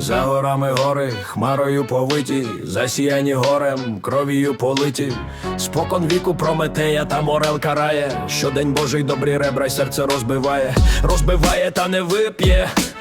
За горами гори, хмарою повиті, засіяні горем, кров'ю политі. Спокон віку Прометея та морел карає. Щодень Божий добрі ребра й серце розбиває, розбиває та не вип'є.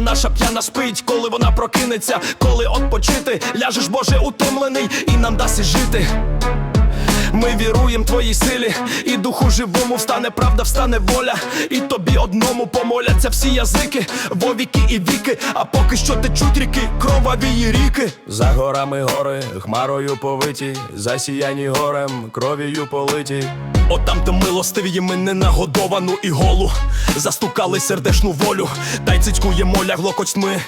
наша п'яна спить, коли вона прокинеться, коли отпочити, ляжеш, Боже, утомлений, і нам дасть жити. Ми віруєм твоїй силі, і духу живому встане правда, встане воля, і тобі одному помоляться всі язики, вовіки і віки, а поки що течуть ріки, кроваві ріки. За горами гори, хмарою повиті, засіяні горем, кров'ю политі. От там, де милостиві ми ненагодовану і голу, застукали сердешну волю, та й цицькуємо лягло костьми.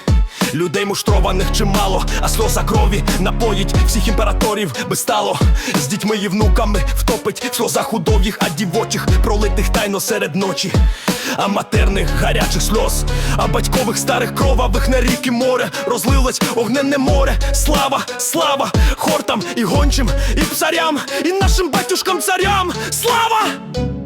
Людей муштрованих чимало, а сльоза крові напоїть всіх імператорів би стало з дітьми і внуками втопить в сльозах удов'їх, а дівочих пролитих тайно серед ночі, а матерних гарячих сльоз, а батькових старих кровавих на ріки море розлилось огненне море. Слава, слава хортам і гончим, і псарям, і нашим батюшкам царям. Слава!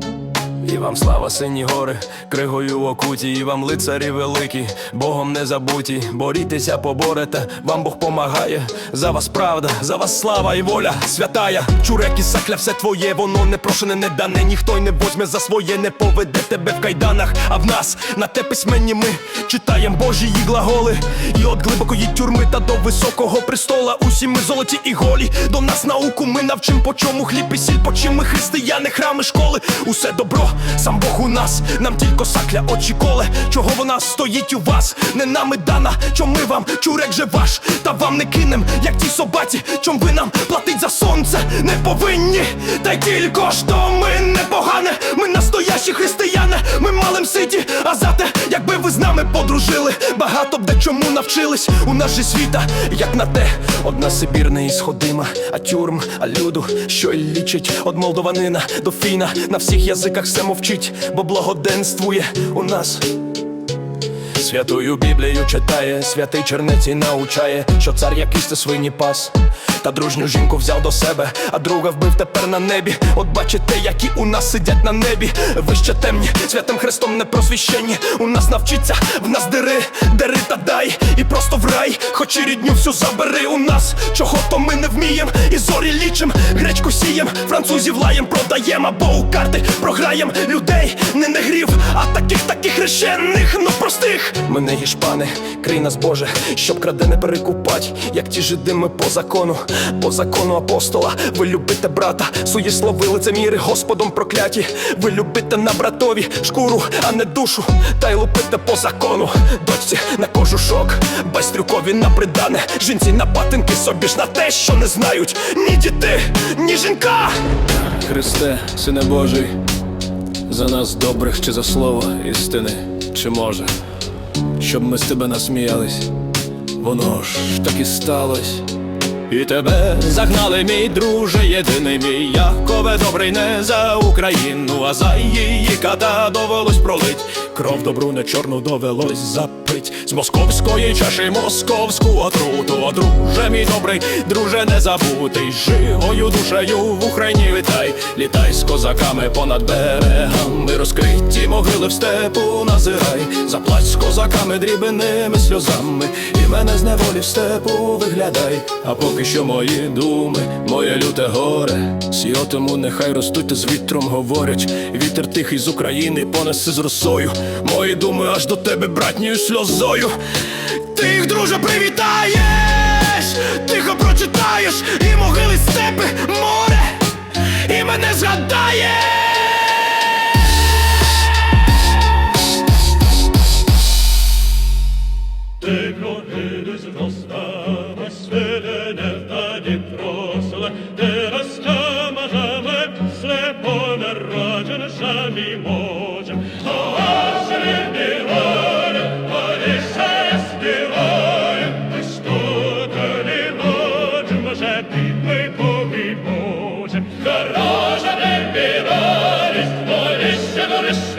І вам слава, сині гори, кригою окуті, і вам лицарі великі, Богом не забуті, борітеся, поборете, вам Бог помагає. За вас правда, за вас слава і воля святая. Чуреки сакля, все твоє, воно не прошене, не дане. Ніхто й не возьме за своє, не поведе тебе в кайданах. А в нас на те письменні ми читаєм Божі її глаголи. І от глибокої тюрми та до високого престола. Усі ми золоті і голі. До нас науку ми навчим, по чому хліб і сіль, по чим ми християни, храми, школи. Усе добро, сам Бог у нас, нам тільки сакля, очі коле. Чого вона стоїть у вас? Не нами дана, чом ми вам, чурек же ваш, та вам не кинем, як тій собаці, чом ви нам платить за сонце, не повинні, та й тільки ж то ми не погане, ми настоящі християни, ми малим ситі, а за те, якби ви з нами подружили, багато б де чому навчились. У нас же світа, як на те, одна Сибір не ісходима, а тюрм, а люду, що й лічить. Од молдованина до фіна, на всіх язиках все мовчить, бо благоденствує у нас. Святую Біблію читає, святий черниці научає, що цар якийсь це свині пас. Та дружню жінку взяв до себе, а друга вбив тепер на небі. От бачите, які у нас сидять на небі. Ви ще темні, святим Христом не просвіщені. У нас навчиться, в нас дири, дери та дай, і просто в рай, хоч і рідню всю забери у нас, чого то ми не вмієм, і зорі лічим, гречку сієм, французів лаєм, продаєм, або у карти програєм людей, не негрів, а таких, таких хрещених, ну простих. Ми не гішпани, крий нас Боже, щоб краде не перекупать, як ті жиди ми по закону, по закону апостола. Ви любите брата, сує слови лицеміри, Господом прокляті. Ви любите на братові шкуру, а не душу, та й лупите по закону. Дочці на кожушок, байстрюкові на придане, жінці на патинки, собі ж на те, що не знають ні діти, ні жінка. Христе, Сине Божий, за нас добрих чи за слово істини, чи може, щоб ми з тебе насміялись, воно ж так і сталось. І тебе загнали, мій друже, єдиний мій Якове добрий не за Україну, а за її ката довелось пролить. Кров добру не чорну довелось запить з московської чаші московську отруту. О, друже, мій добрий, друже, не забутий. Живою душею в Україні вітай, літай з козаками понад берегами, розкриті могили в степу назирай, заплач з козаками дрібними сльозами, мене з неволі в степу виглядай. А поки що мої думи, моє люте горе, сіотому нехай ростуть та з вітром говорять. Вітер тихий з України понесе з росою. Мої думи аж до тебе, братньою сльозою. Ти їх, друже, привітаєш, тихо прочитаєш, і могили степи, море, і мене згадаєш. Senhor